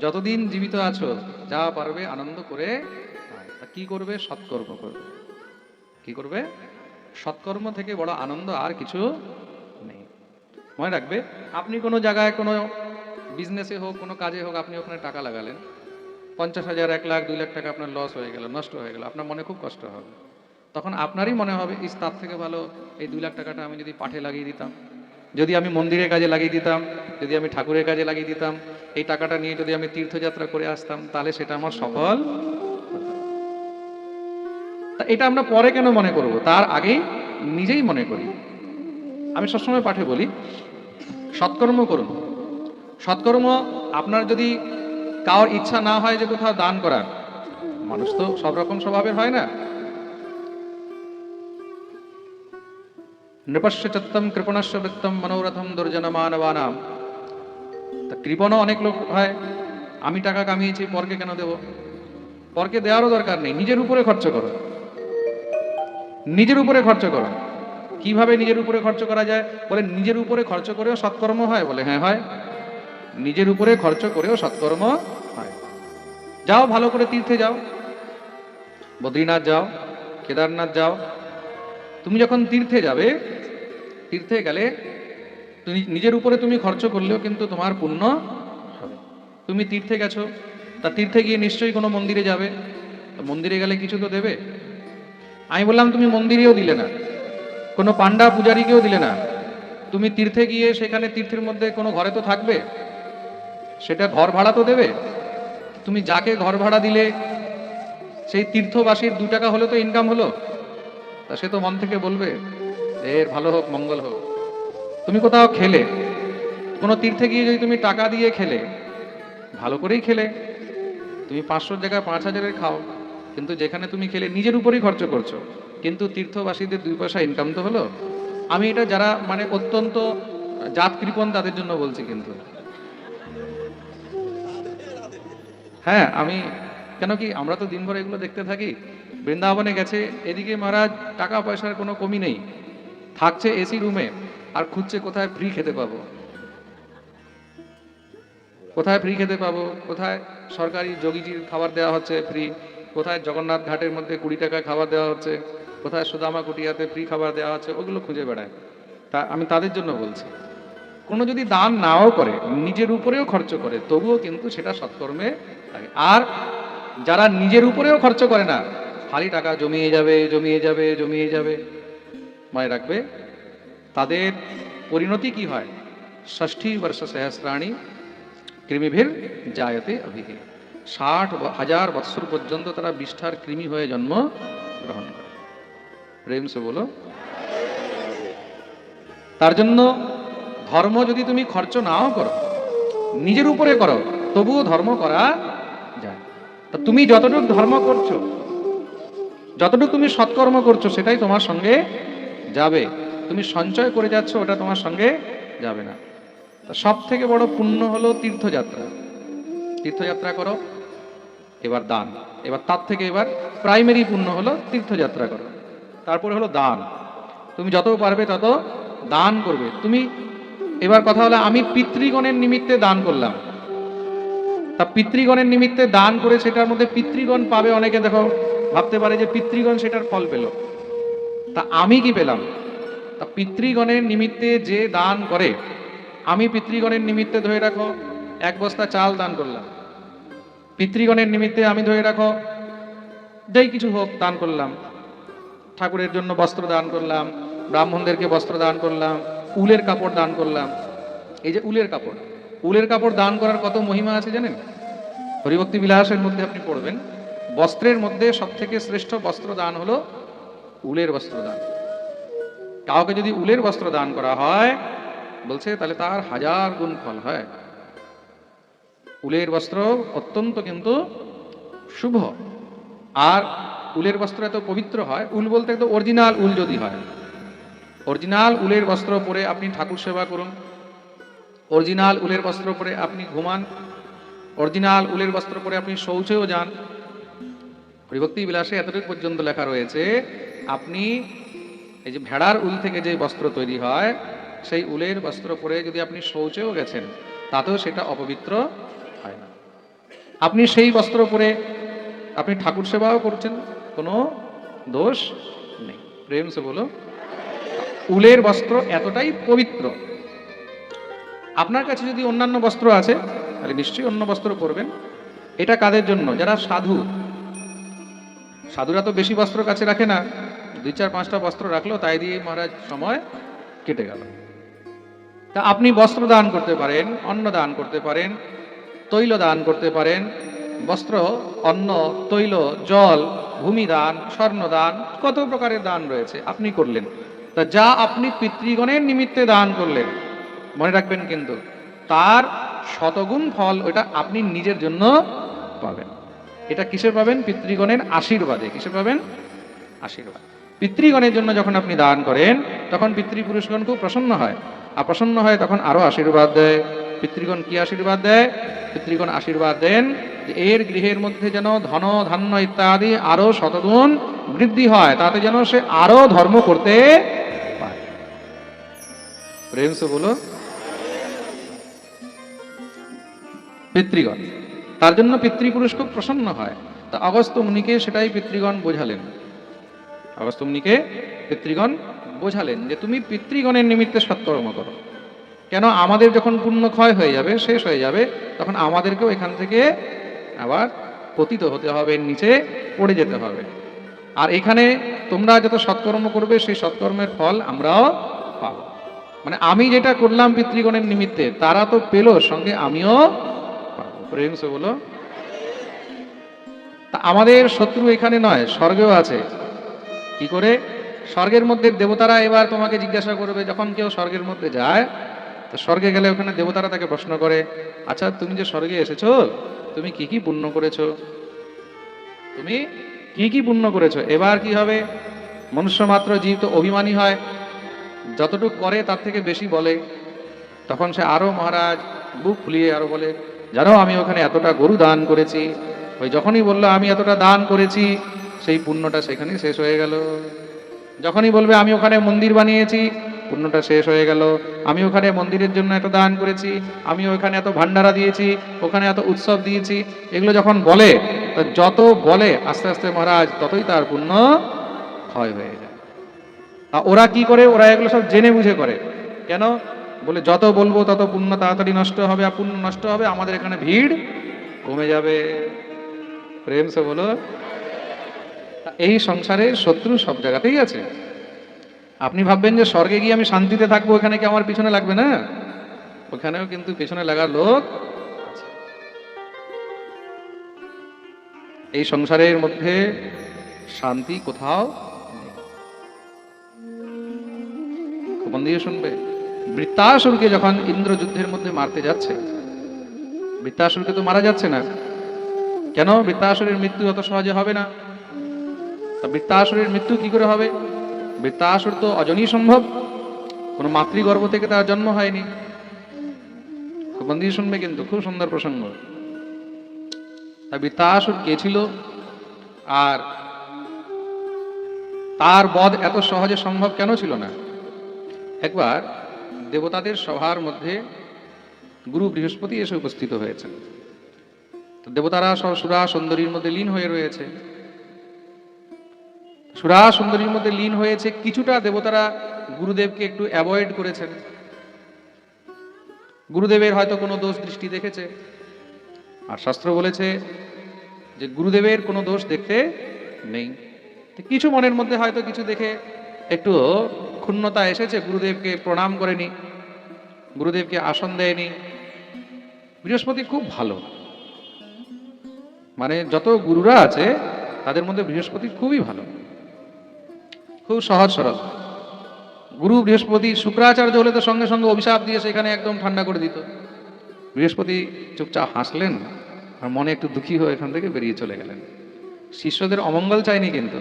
যতদিন জীবিত আছো, যা পারবে আনন্দ করে কি করবে? সৎকর্ম করবে। কি করবে? সৎকর্ম থেকে বড় আনন্দ আর কিছু নেই। মনে রাখবে, আপনি কোনো জায়গায়, কোনো বিজনেসে হোক, কোনো কাজে হোক, আপনি ওখানে টাকা লাগালেন। পঞ্চাশ হাজার, এক লাখ, দুই লাখ টাকা আপনার লস হয়ে গেল, নষ্ট হয়ে গেল, আপনার মনে খুব কষ্ট হবে। তখন আপনারই মনে হবে, ইস, তার থেকে ভালো, এই দুই লাখ টাকাটা আমি যদি পাঠে লাগিয়ে দিতাম। যদি আমি মন্দিরের কাজে লাগিয়ে দিতাম, যদি আমি ঠাকুরের কাজে লাগিয়ে দিতাম, এই টাকাটা নিয়ে যদি আমি তীর্থযাত্রা করে আসতাম, তাহলে সেটা আমার সফল এটা আমরা পরে কেন মনে করব? তার আগেই নিজেই মনে করি। আমি সবসময় পাঠে বলি, সৎকর্ম করুন। সৎকর্ম আপনার যদি কারোর ইচ্ছা না হয় যে কোথাও দান করার, মানুষ তো সব রকম স্বভাবের হয় না। নৃপস্য চত্তম কৃপণস্য বৃত্তম মনোরথম দুর্জন মানবানাম তা কৃপণও অনেক লোক হয়, আমি টাকা কামিয়েছি, পরকে কেন দেব? পরকে দেওয়ারও দরকার নেই, নিজের উপরে খরচ করো। নিজের উপরে খরচ করো। কীভাবে নিজের উপরে খরচ করা যায়? বলে নিজের উপরে খরচ করেও সৎকর্ম হয়, বলে হ্যাঁ হয়। নিজের উপরে খরচ করেও সৎকর্ম হয়। যাও, ভালো করে তীর্থে যাও। বদ্রীনাথ যাও, কেদারনাথ যাও তুমি যখন তীর্থে যাবে, তীর্থে গেলে নিজের উপরে তুমি খরচ করলেও কিন্তু তোমার পুণ্য হবে। তুমি তীর্থে গেছো, তা তীর্থে গিয়ে নিশ্চয়ই কোনো মন্দিরে যাবে। মন্দিরে গেলে কিছু তো দেবে। আমি বললাম, তুমি মন্দিরেও দিলে না, কোনো পান্ডা পূজারীকেও দিলে না। তুমি তীর্থে গিয়ে সেখানে তীর্থের মধ্যে কোনো ঘরে তো থাকবে? সেটা ঘর ভাড়া তো দেবে? তুমি যাকে ঘর ভাড়া দিলে, সেই তীর্থবাসীর দু টাকা হলে তো ইনকাম হলো। তা সে তো মন থেকে বলবে, এর ভালো হোক, মঙ্গল হোক। তুমি কোথাও খেলে, কোনো তীর্থে গিয়ে যদি তুমি টাকা দিয়ে খেলে, ভালো করেই খেলে। তুমি পাঁচশোর জায়গায় পাঁচ হাজারের খাও, কিন্তু যেখানে তুমি খেলে নিজের উপরেই খরচ করছ। কিন্তু তীর্থবাসীদের দুই পয়সা ইনকাম তো হলো। আমি এটা যারা মানে অত্যন্ত জাত কৃপণ তাদের জন্য বলছি কিন্তু। হ্যাঁ আমি, কেন কি আমরা তো দিনভর এগুলো দেখতে থাকি? বৃন্দাবনে গেছে, এদিকে মহারাজ টাকা পয়সার কোনো কমি নেই। থাকছে এসি রুমে, আর খুঁজছে কোথায় ফ্রি খেতে পাবো। কোথায় ফ্রি খেতে পাবো? কোথায় সরকারি যোগীজির খাবার দেওয়া হচ্ছে ফ্রি? কোথায় জগন্নাথ ঘাটের মধ্যে কুড়ি টাকায় খাবার দেওয়া হচ্ছে? কোথায় সুদামা কুটিয়াতে ফ্রি খাবার দেওয়া হচ্ছে? ওগুলো খুঁজে বেড়ায়। তা আমি তাদের জন্য বলছি, কোনো যদি দান নাও করে, নিজের উপরেও খরচ করে, তবুও কিন্তু সেটা সৎকর্মে আর যারা নিজের উপরেও খরচ করে না খালি টাকা জমিয়ে যাবে জমিয়ে যাবে জমিয়ে যাবে। মনে রাখবে, তাদের পরিণতি কি হয়? ষষ্ঠী বর্ষ সহস্রাণী কৃমিভির জায়তে অভিহে ষাট হাজার বৎসর পর্যন্ত তারা বিষ্ঠার কৃমি হয়ে জন্ম গ্রহণ করে। প্রেম সে বলো। তার জন্য ধর্ম যদি তুমি খরচ নাও করো, নিজের উপরে করো, তবুও ধর্ম করা যায়। তা তুমি যতটুকু ধর্ম করছ যতটুকু তুমি সৎকর্ম করছ, সেটাই তোমার সঙ্গে যাবে। তুমি সঞ্চয় করে যাচ্ছ, ওটা তোমার সঙ্গে যাবে না। সব থেকে বড় পুণ্য হলো তীর্থযাত্রা। তীর্থযাত্রা করো, এবার দান। এবার তার থেকে এবার প্রাইমারি পুণ্য হলো তীর্থযাত্রা করো। তারপরে হলো দান। তুমি যত পারবে তত দান করবে। তুমি, এবার কথা হলো আমি পিতৃগণের নিমিত্তে দান করলাম। তা পিতৃগণের নিমিত্তে দান করে সেটার মধ্যে পিতৃগণ পাবে অনেকে, দেখো ভাবতে পারে যে পিতৃগণ সেটার ফল পেল। তা আমি কি পেলাম? তা পিতৃগণের নিমিত্তে যে দান করে, আমি পিতৃগণের নিমিত্তে ধরে রাখো, এক বস্তা চাল দান করলাম। পিতৃগণের নিমিত্তে আমি ধরে রাখো, যেই কিছু হোক দান করলাম। ঠাকুরের জন্য বস্ত্র দান করলাম, ব্রাহ্মণদেরকে বস্ত্র দান করলাম, উলের কাপড় দান করলাম। এই যে উলের কাপড় উলের কাপড় দান করার কত মহিমা আছে জানেন? হরিভক্তি বিলাসের মধ্যে আপনি পড়বেন। বস্ত্রের মধ্যে সব থেকে শ্রেষ্ঠ বস্ত্র দান হলো উলের বস্ত্র দান কাউকে যদি উলের বস্ত্র দান করা হয়, বলছে তাহলে তার হাজার গুণ ফল হয়। উলের বস্ত্র অত্যন্ত কিন্তু শুভ। আর উলের বস্ত্র এত পবিত্র হয়, উল বলতে তো অরিজিনাল উল যদি হয়। অরিজিনাল উলের বস্ত্র পরে আপনি ঠাকুর সেবা করুন। অরিজিনাল উলের বস্ত্র পরে আপনি ঘুমান। অরিজিনাল উলের বস্ত্র পরে আপনি শৌচেও যান। হরিভক্তি বিলাসে এতটুকু পর্যন্ত লেখা রয়েছে, আপনি এই যে ভেড়ার উল থেকে যে বস্ত্র তৈরি হয়, সেই উলের বস্ত্র পরে যদি আপনি শৌচেও গেছেন, তাতেও সেটা অপবিত্র হয় না। আপনি সেই বস্ত্র পরে আপনি ঠাকুর সেবাও করছেন, কোনো দোষ নেই। প্রেম সে বলো, উলের বস্ত্র এতটাই পবিত্র। আপনার কাছে যদি অন্যান্য বস্ত্র আছে, তাহলে নিশ্চয়ই অন্য বস্ত্র পরবেন। এটা কাদের জন্য? যারা সাধু সাধুরা তো বেশি বস্ত্র কাছে রাখে না। দুই চার পাঁচটা বস্ত্র রাখল, তাই দিয়ে মহারাজ সময় কেটে গেল। তা আপনি বস্ত্র দান করতে পারেন, অন্ন দান করতে পারেন, তৈল দান করতে পারেন, বস্ত্র, অন্ন, তৈল, জল, ভূমি দান, স্বর্ণ দান, কত প্রকারের দান রয়েছে আপনি করলেন। তা যা আপনি পিতৃগণের নিমিত্তে দান করলেন। মনে রাখবেন কিন্তু, তার শতগুণ ফল ওটা আপনি নিজের জন্য পাবেন। এটা কিসের পাবেন? পিতৃগণের আশীর্বাদে। কিসে পাবেন? আশীর্বাদ। পিতৃগণের জন্য যখন আপনি দান করেন, তখন পিতৃপুরুষগণ খুব প্রসন্ন হয়। আর প্রসন্ন হয়, তখন আরও আশীর্বাদ দেয়। পিতৃগণ কি আশীর্বাদ দেয়? পিতৃগণ আশীর্বাদ দেন যে এর গৃহের মধ্যে যেন ধন, ধান্য ইত্যাদি আরও শতগুণ বৃদ্ধি হয়। তাতে যেন সে আরও ধর্ম করতে পারে। প্রেম সে বলো। পিতৃগণ তার জন্য পিতৃপুরুষ খুব প্রসন্ন হয়। তা অগস্ত মুনিকে সেটাই পিতৃগণ বোঝালেন। অগস্ত মুনিকে পিতৃগণ বোঝালেন যে, তুমি পিতৃগণের নিমিত্তে সৎকর্ম করো। কেন আমাদের যখন পুণ্য ক্ষয় হয়ে যাবে, শেষ হয়ে যাবে, তখন আমাদেরকেও এখান থেকে আবার পতিত হতে হবে, নিচে পড়ে যেতে হবে। আর এখানে তোমরা যত সৎকর্ম করবে, সেই সৎকর্মের ফল আমরাও পাবো। মানে আমি যেটা করলাম পিতৃগণের নিমিত্তে, তারা তো পেল, সঙ্গে আমিও প্রেম সে বলো তা আমাদের শত্রু এখানে নয়, স্বর্গেও আছে। কি করে? স্বর্গের মধ্যে দেবতারা এবার তোমাকে জিজ্ঞাসা করবে, যখন কেউ স্বর্গের মধ্যে যায়, তো স্বর্গে গেলে ওখানে দেবতারা তাকে প্রশ্ন করে আচ্ছা তুমি যে স্বর্গে এসেছ, তুমি কি কি পুণ্য করেছ তুমি কি কি পুণ্য করেছ? এবার কি হবে? মনুষ্য মাত্র জীব তো অভিমানী হয়, যতটুকু করে তার থেকে বেশি বলে। তখন সে আরও মহারাজ বুক ফুলিয়ে আরও বলে জানো, আমি ওখানে এতটা গরু দান করেছি। ওই যখনই বলল, আমি এতটা দান করেছি, সেই পুণ্যটা সেখানেই শেষ হয়ে গেল। যখনই বলবে, আমি ওখানে মন্দির বানিয়েছি, পুণ্যটা শেষ হয়ে গেল। আমি ওখানে মন্দিরের জন্য এত দান করেছি, আমি ওখানে এত ভান্ডারা দিয়েছি, ওখানে এত উৎসব দিয়েছি, এগুলো যখন বলে, তা যত বলে, আস্তে আস্তে মহারাজ, ততই তার পুণ্য ক্ষয় হয়ে যায়। ওরা কি করে? ওরা এগুলো সব জেনে বুঝে করে। কেন? বলে, যত বলব তত পুণ্য তাড়াতাড়ি নষ্ট হবে, আর পুণ্য নষ্ট হবে, আমাদের এখানে ভিড় কমে যাবে। প্রেম সে বলো, এই সংসারে শত্রু সব জায়গাতেই আছে। আপনি ভাববেন যে স্বর্গে গিয়ে আমি শান্তিতে থাকব, ওখানে কি আমার পিছনে লাগবে না? ওখানেও কিন্তু পিছনে লাগার লোক এই সংসারের মধ্যে শান্তি কোথাও মন দিয়ে শুনবে। বৃত্তাসুরকে যখন ইন্দ্র যুদ্ধের মধ্যে মারতে যাচ্ছে, বৃত্তাসুরকে তো মারা যাচ্ছে না। কেন? বৃত্তাসুরের মৃত্যু অত সহজে হবে না। তা বৃত্তাসুরের মৃত্যু কি করে হবে? বৃত্তাসুর তো অজনী সম্ভব। কোনো মাতৃগর্ভ থেকে তার জন্ম হয়নি। মন শুনবে কিন্তু, খুব সুন্দর প্রসঙ্গ। তা বৃত্তাসুর কে ছিল? আর তার বধ এত সহজে সম্ভব কেন ছিল না? একবার দেবতাদের সভার মধ্যে গুরু বৃহস্পতি এসে উপস্থিত হয়েছেন। তো দেবতারা সব সুরা সুন্দরীর মধ্যে লীন হয়ে রয়েছে। সুরা সুন্দরীর মধ্যে লীন হয়েছে কিছুটা দেবতারা গুরুদেবকে একটু অ্যাভয়েড করেছেন। গুরুদেবের হয়তো কোনো দোষ দৃষ্টি দেখেছে। আর শাস্ত্র বলেছে যে গুরুদেবের কোনো দোষ দেখতে নেই। কিছু মনের মধ্যে হয়তো কিছু দেখে একটু ক্ষুণ্ণতা এসেছে, গুরুদেবকে প্রণাম করেনি গুরুদেবকে আসন দেয়নি বৃহস্পতি খুব ভালো। মানে যত গুরুরা আছে, তাদের মধ্যে বৃহস্পতি খুবই ভালো। খুব সহজ সরল। গুরু বৃহস্পতি শুক্রাচার্য হলে তো সঙ্গে সঙ্গে অভিশাপ দিয়ে সেখানে একদম ঠান্ডা করে দিত। বৃহস্পতি চুপচাপ হাসলেন, আর মনে একটু দুঃখী হয়ে এখান থেকে বেরিয়ে চলে গেলেন। শিষ্যদের অমঙ্গল চায়নি কিন্তু।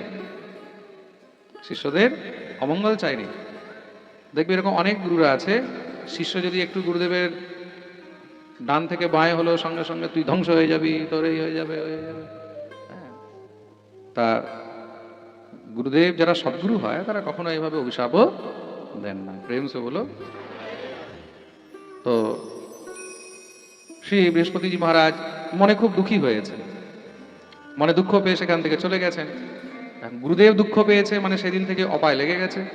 শিষ্যদের অমঙ্গল চাইনি দেখবে এরকম অনেক গুরুরা আছে, শিষ্য যদি একটু গুরুদেবের ডান থেকে বাঁয়ে হলো সঙ্গে সঙ্গে তুই ধ্বংস হয়ে যাবি, তোর এই হয়ে যাবে হয়ে যাবে। হ্যাঁ। তা গুরুদেব যারা সদ্গুরু হয়, তারা কখনো এইভাবে অভিশাপও দেন না। প্রেম সে বলো। তো শ্রী বৃহস্পতিজি মহারাজ মনে খুব দুঃখী হয়েছে মনে দুঃখ পেয়ে সেখান থেকে চলে গেছেন। গুরুদেব দুঃখ পেয়েছে মানে সেদিন থেকে অপায় লেগে গেছে।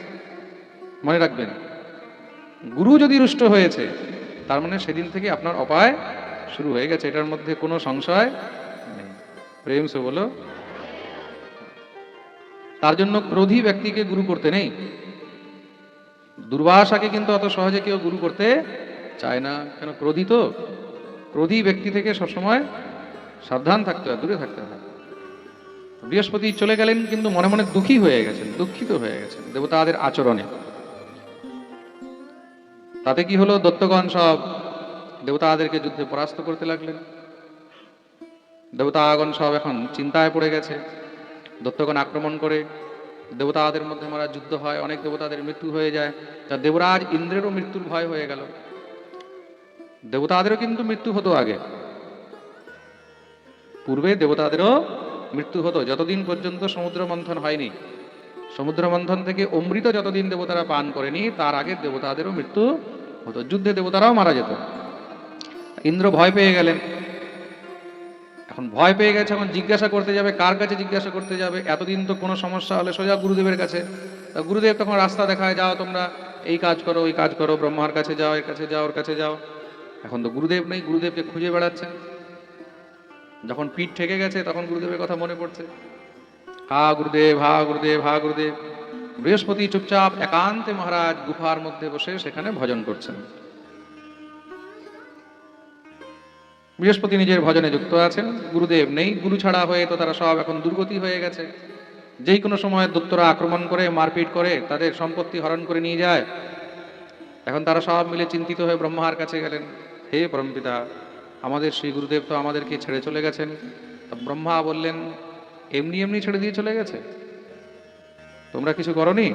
মনে রাখবেন, গুরু যদি রুষ্ট হয়েছে, তার মানে সেদিন থেকে আপনার অপায় শুরু হয়ে গেছে। এটার মধ্যে কোনো সংশয় নেই। প্রেম সে বলো। তার জন্য ক্রোধী ব্যক্তিকে গুরু করতে নেই। দুর্বাসাকে কিন্তু অত সহজে কেউ গুরু করতে চায় না। কেন, ক্রোধী তো। ক্রোধী ব্যক্তি থেকে সবসময় সাবধান থাকতে হয়, দূরে থাকতে হয়। বৃহস্পতি চলে গেলেন, কিন্তু মনে মনে দুঃখী হয়ে গেছেন, দুঃখিত হয়ে গেছেন, দেবতাদের আচরণে। তাতে কি হলো, দত্তগণ সব দেবতাদেরকে যুদ্ধে পরাস্ত করতে লাগলেন। দেবতাগণ সব এখন চিন্তায় পড়ে গেছে। দত্তগণ আক্রমণ করে দেবতাদের মধ্যে মারা যুদ্ধ হয়, অনেক দেবতাদের মৃত্যু হয়ে যায়। তা দেবরাজ ইন্দ্রেরও মৃত্যুর ভয় হয়ে গেল। দেবতাদেরও কিন্তু মৃত্যু হতো আগে। পূর্বে দেবতাদেরও মৃত্যু হতো, যতদিন পর্যন্ত সমুদ্র মন্থন হয়নি। সমুদ্র মন্থন থেকে অমৃত যতদিন দেবতারা পান করেনি, তার আগে দেবতাদেরও মৃত্যু হতো। যুদ্ধে দেবতারাও মারা যেত। ইন্দ্র ভয় পেয়ে গেলেন। এখন ভয় পেয়ে গেছে, এখন জিজ্ঞাসা করতে যাবে, কার কাছে জিজ্ঞাসা করতে যাবে? এতদিন তো কোনো সমস্যা হলে সোজা গুরুদেবের কাছে। গুরুদেব তখন রাস্তা দেখায়, যাও তোমরা, এই কাজ করো, ওই কাজ করো, ব্রহ্মার কাছে যাও, এর কাছে যাও, ওর কাছে যাও। এখন তো গুরুদেব নেই, গুরুদেবকে খুঁজে বেড়াচ্ছেন। যখন পিঠ ঠেকে গেছে, তখন গুরুদেবের কথা মনে পড়ছে। হা গুরুদেব হা গুরুদেব হা গুরুদেব। বৃহস্পতি চুপচাপ একান্তে মহারাজ গুফার মধ্যে বসে সেখানে ভজন করছেন। বৃহস্পতি নিজের ভজনে যুক্ত আছেন। গুরুদেব নেই, গুরু ছাড়া হয়ে তো তারা সব এখন দুর্গতি হয়ে গেছে। যেই কোনো সময় দত্তরা আক্রমণ করে, মারপিট করে, তাদের সম্পত্তি হরণ করে নিয়ে যায়। এখন তারা সব মিলে চিন্তিত হয়ে ব্রহ্মার কাছে গেলেন। হে পরমপিতা আমাদের শ্রী গুরুদেব তো আমাদেরকে ছেড়ে চলে গেছেন। তা ব্রহ্মা বললেন, এমনি এমনি ছেড়ে দিয়ে চলে গেছে? তোমরা কিছু করনি?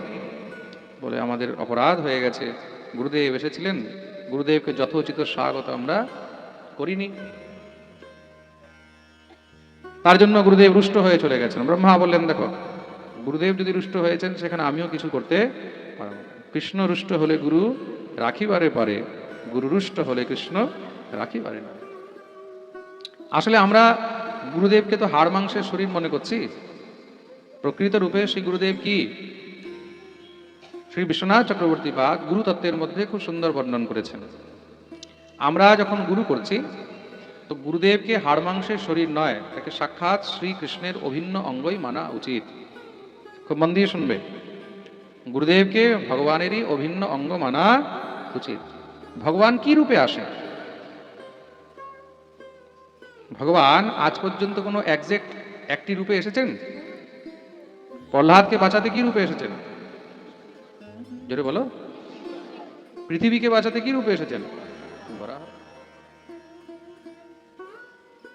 বলে, আমাদের অপরাধ হয়ে গেছে। গুরুদেব এসেছিলেন। গুরুদেবকে যথোচিত স্বাগত আমরা করিনি। তার জন্য গুরুদেব রুষ্ট হয়ে চলে গেছেন। ব্রহ্মা বললেন, দেখো, গুরুদেব যদি রুষ্ট হয়েছেন, সেখানে আমিও কিছু করতে পারব। কৃষ্ণ রুষ্ট হলে গুরু রাখিবারে পারে, গুরু রুষ্ট হলে কৃষ্ণ রাখিবারে না। আসলে আমরা গুরুদেবকে তো হাড় মাংসের শরীর মনে করছি। প্রকৃত রূপে শ্রী গুরুদেব কি? শ্রী বিশ্বনাথ চক্রবর্তী বা গুরু তত্ত্বের মধ্যে খুব সুন্দর বর্ণন করেছেন। আমরা যখন গুরু করছি, তো গুরুদেবকে হাড় মাংসের শরীর নয়, তাকে সাক্ষাৎ শ্রীকৃষ্ণের অভিন্ন অঙ্গই মানা উচিত। খুব মন দিয়ে শুনবে। গুরুদেবকে ভগবানেরই অভিন্ন অঙ্গ মানা উচিত। ভগবান কি রূপে আসে? ভগবান, আজ পর্যন্ত কোনো একজ্যাক্ট একটি রূপে এসেছেন? প্রহ্লাদকে বাঁচাতে কি রূপে এসেছেন? জোরে বলো। পৃথিবীকে বাঁচাতে কি রূপে এসেছেন?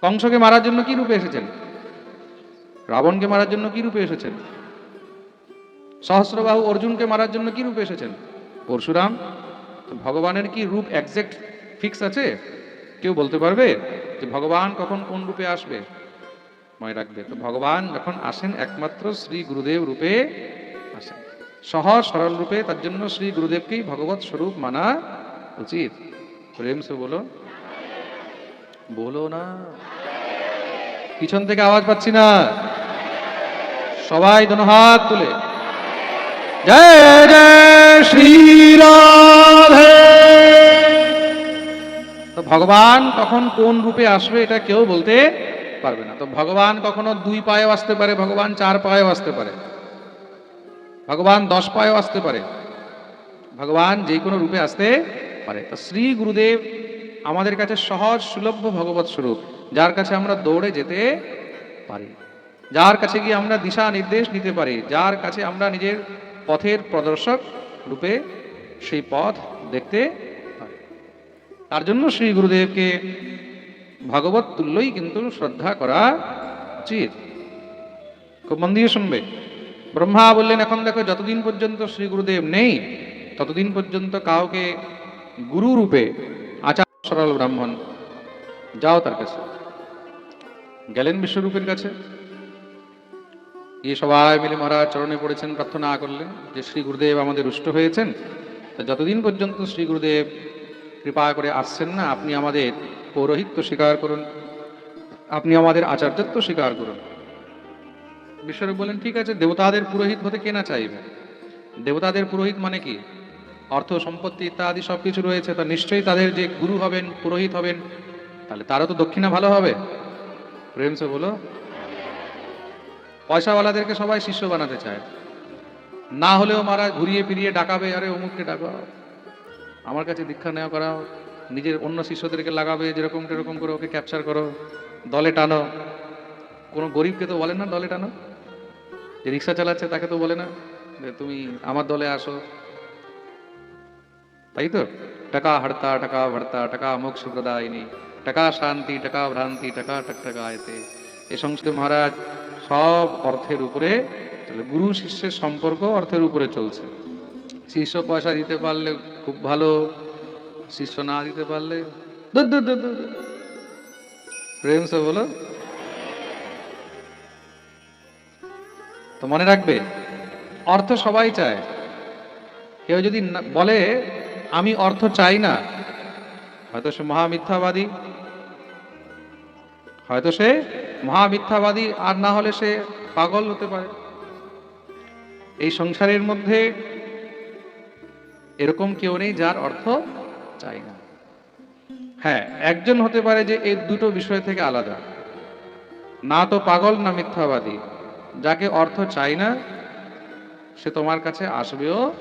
কংসকে মারার জন্য কি রূপে এসেছেন? রাবণকে মারার জন্য কি রূপে এসেছেন? সহস্রবাহু অর্জুনকে মারার জন্য কি রূপে এসেছেন? পরশুরাম ভগবানের কি রূপ একজ্যাক্ট ফিক্স আছে? কেউ বলতে পারবে? যে ভগবান কখন কোন রূপে আসবে? মনে রাখবে, তো ভগবান যখন আসেন একমাত্র শ্রী গুরুদেব রূপে আসেন। সহজ সরল রূপে, তার জন্য শ্রী গুরুদেবকেই ভগবত স্বরূপ মানা উচিত। প্রেম সে বলো। বলো না। পিছন থেকে আওয়াজ পাচ্ছি না। সবাই দোনো হাত তুলে। জয় জয় শ্রী রাধে তো ভগবান কখন কোন রূপে আসবে এটা কেউ বলতে পারবে না। তো ভগবান কখনো দুই পায়েও আসতে পারে, ভগবান চার পায়েও আসতে পারে। ভগবান দশ পায়েও আসতে পারে। ভগবান যে কোনো রূপে আসতে পারে। তো শ্রী গুরুদেব আমাদের কাছে সহজ সুলভ্য ভগবত স্বরূপ, যার কাছে আমরা দৌড়ে যেতে পারি। যার কাছে গিয়ে আমরা দিশা নির্দেশ নিতে পারি, যার কাছে আমরা নিজের পথের প্রদর্শক রূপে সেই পথ দেখতে তার জন্য শ্রী গুরুদেবকে ভগবত তুল্যই কিন্তু শ্রদ্ধা করা উচিত। খুব মন দিয়ে শুনবে। ব্রহ্মা বললেন, এখন দেখো, যতদিন পর্যন্ত শ্রী গুরুদেব নেই, ততদিন পর্যন্ত কাউকে গুরু রূপে আচার সরল ব্রাহ্মণ যাও তার কাছে। গেলেন বিশ্বরূপের কাছে। গিয়ে সবাই মিলে মহারাজ চরণে পড়েছেন, প্রার্থনা করলেন যে শ্রী গুরুদেব আমাদের রুষ্ট হয়েছেন। যতদিন পর্যন্ত শ্রী গুরুদেব কৃপা করে আসছেন না, আপনি আমাদের পৌরোহিত্য স্বীকার করুন, আপনি আমাদের আচার্যত্ব স্বীকার করুন। বিশ্বরূপ বলেন ঠিক আছে, দেবতাদের পুরোহিত হতে কে না চাইবে? দেবতাদের পুরোহিত মানে কি? অর্থ, সম্পত্তি ইত্যাদি সব কিছু রয়েছে, তা নিশ্চয়ই তাদের যে গুরু হবেন, পুরোহিত হবেন, তাহলে তারও তো দক্ষিণা ভালো হবে। প্রেম সে বলো পয়সাওয়ালাদেরকে সবাই শিষ্য বানাতে চায়। না হলেও মারা ঘুরিয়ে ফিরিয়ে ডাকাবে, আরে অমুককে ডাকাও। আমার কাছে দীক্ষা নেওয়া করাও, নিজের অন্য শিষ্যদেরকে লাগাবে, যেরকম সেরকম করে ওকে ক্যাপচার করো, দলে টানো। কোনো গরিবকে তো বলে না দলে টানো? যে রিক্সা চালাচ্ছে তাকে তো বলে না যে তুমি আমার দলে আসো। তাই তো? টাকা হড়তা টাকা ভর্তা, টাকা মোক্ষ প্রদায়িনী টাকা শান্তি, টাকা ভ্রান্তি, টাকা টক টাকা আয়তে। এ সংস্কৃত মহারাজ সব অর্থের উপরে গুরু শিষ্যের সম্পর্ক অর্থের উপরে চলছে। শিষ্য পয়সা দিতে পারলে খুব ভালো শিষ্য না দিতে পারলে। প্রেম সে বলো। তো মনে রাখবে অর্থ সবাই চায়। কেউ যদি বলে আমি অর্থ চাই না। হয়তো সে মহামিথ্যাবাদী হয়তো সে মহামিথ্যাবাদী আর না হলে সে পাগল হতে পারে। এই সংসারের মধ্যে এরকম কেউ নেই যার অর্থ চাই না। হ্যাঁ একজন হতে পারে যে এই দুটো বিষয় থেকে আলাদা। না তো পাগল, না মিথ্যাবাদী। যাকে অর্থ চাই না, সে তোমার কাছে আসবেও,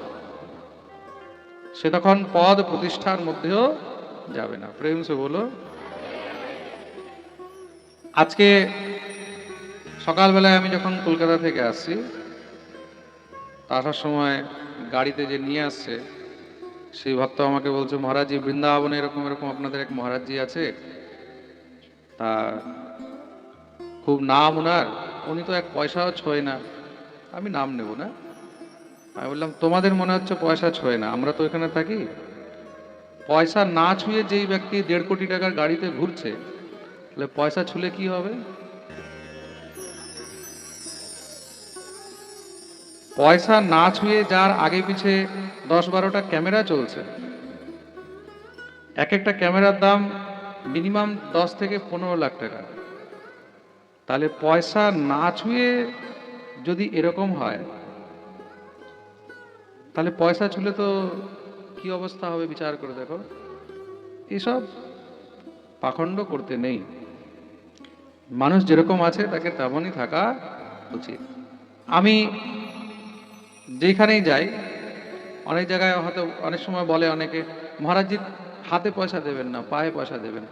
সে তখন পদ প্রতিষ্ঠার মধ্যেও যাবে না। প্রেম সে বলো। আজকে সকালবেলায় আমি যখন কলকাতা থেকে আসছি আসার সময় গাড়িতে যে নিয়ে আসছে সেই ভক্ত আমাকে বলছে, মহারাজজি, বৃন্দাবনে এরকম এরকম আপনাদের এক মহারাজজি আছে। তা খুব নাম ওনার উনি তো এক পয়সাও ছোঁয় না। আমি নাম নেব না। আমি বললাম, তোমাদের মনে হচ্ছে পয়সা ছোঁয় না? আমরা তো এখানে থাকি। পয়সা না ছুঁয়ে যেই ব্যক্তি দেড় কোটি টাকার গাড়িতে ঘুরছে, তাহলে পয়সা ছুলে কি হবে? পয়সা না ছুঁয়ে যার আগে পিছে দশ বারোটা ক্যামেরা চলছে। এক একটা ক্যামেরার দাম মিনিমাম দশ থেকে পনেরো লাখ টাকা। তাহলে পয়সা না ছুঁয়ে যদি এরকম হয়, তাহলে পয়সা ছুলে তো কি অবস্থা হবে বিচার করে দেখো। এসব পাখণ্ড করতে নেই। মানুষ যেরকম আছে তাকে তেমনই থাকা উচিত। আমি যেখানেই যাই অনেক জায়গায় হয়তো অনেক সময় বলে অনেকে, মহারাজজি, হাতে পয়সা দেবেন না, পায়ে পয়সা দেবেন।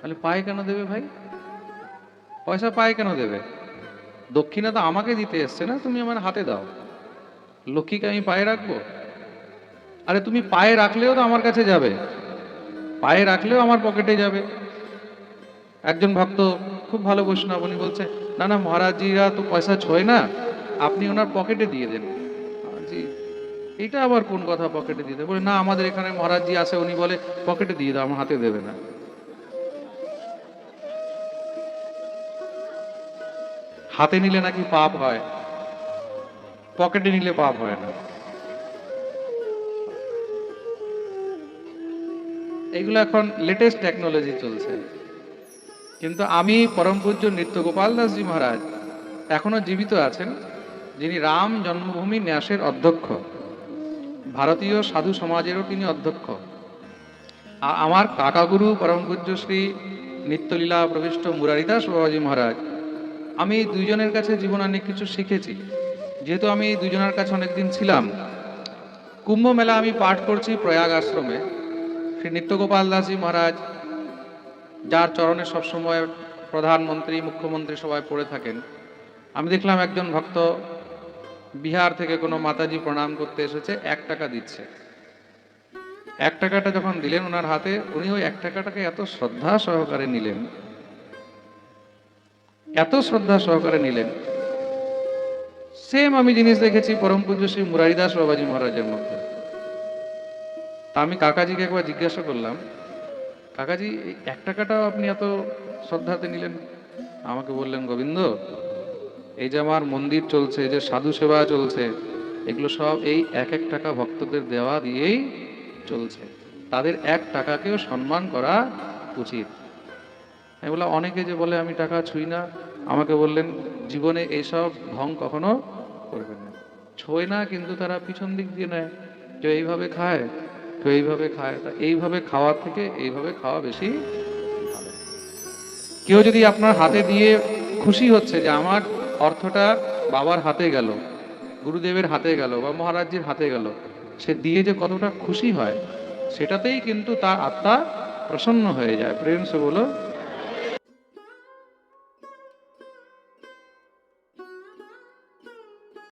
তাহলে পায়ে কেন দেবে ভাই? পয়সা পায়ে কেন দেবে? দক্ষিণা তো আমাকে দিতে এসছে না, তুমি আমার হাতে দাও। লক্ষ্মীকে আমি পায়ে রাখব? আরে তুমি পায়ে রাখলেও তো আমার কাছে যাবে। পায়ে রাখলেও আমার পকেটে যাবে। একজন ভক্ত, খুব ভালো বৈষ্ণব উনি বলছে না না, মহারাজজিরা তো পয়সা ছোয় না, আপনি ওনার পকেটে দিয়ে দেন। জি। এটা আবার কোন কথা পকেটে দিয়ে বলে, না, আমাদের এখানে মহারাজজি আছে উনি বলে, পকেটে দিয়ে দাও, আমার হাতে দেবে না। হাতে নিলে নাকি পাপ হয়, পকেটে নিলে পাপ হয় না। এগুলো এখন লেটেস্ট টেকনোলজি চলছে। কিন্তু আমি পরম পূজ্য নৃত্য গোপাল দাসজি মহারাজ এখনও জীবিত আছেন, যিনি রাম জন্মভূমি ন্যাসের অধ্যক্ষ। ভারতীয় সাধু সমাজেরও তিনি অধ্যক্ষ। আমার কাকাগুরু পরম পূজ্য শ্রী নিত্যলীলা প্রবিষ্ট মুরারিদাস বাবাজি মহারাজ, আমি দুইজনের কাছে জীবন অনেক কিছু শিখেছি। যেহেতু আমি দুজনের কাছে অনেকদিন ছিলাম, কুম্ভ মেলা আমি পাঠ করছি প্রয়াগ আশ্রমে। শ্রী নিত্যগোপাল দাসজি মহারাজ, যার চরণে সবসময় প্রধানমন্ত্রী, মুখ্যমন্ত্রী সবাই পড়ে থাকেন। আমি দেখলাম একজন ভক্ত বিহার থেকে কোনো মাতাজি প্রণাম করতে এসেছে, এক টাকা দিচ্ছে। এক টাকাটা যখন দিলেন ওনার হাতে, উনি ওই এক টাকাটাকে এত শ্রদ্ধা সহকারে নিলেন। এত শ্রদ্ধা সহকারে নিলেন। সেম আমি জিনিস দেখেছি, পরম পূজ্য শ্রী মুরারিদাস বাবাজি মহারাজের মধ্যে। তা আমি কাকাজিকে একবার জিজ্ঞাসা করলাম, কাকাজি এক টাকাটাও আপনি এত শ্রদ্ধাতে নিলেন? আমাকে বললেন, গোবিন্দ এই যে আমার মন্দির চলছে, এই যে সাধু সেবা চলছে, এগুলো সব এই এক এক টাকা ভক্তদের দেওয়া দিয়েই চলছে। তাদের এক টাকাকেও সম্মান করা উচিত। আমি বললাম, অনেকে যে বলে, আমি টাকা ছুঁই না। আমাকে বললেন, জীবনে এইসব ঢং কখনো করবেন না। ছোঁয় না, কিন্তু তারা পিছন দিক দিয়ে নেয়। কেউ এইভাবে খায়, কেউ এইভাবে খায়। তা এইভাবে খাওয়ার থেকে এইভাবে খাওয়া বেশি কেউ যদি আপনার হাতে দিয়ে খুশি হচ্ছে যে, আমার অর্থটা বাবার হাতে গেল, গুরুদেবের হাতে গেল বা মহারাজজির হাতে গেল। সে দিয়ে যে কতটা খুশি হয়, সেটাতেই কিন্তু তার আত্মা প্রসন্ন হয়ে যায়। প্রেম সে বলো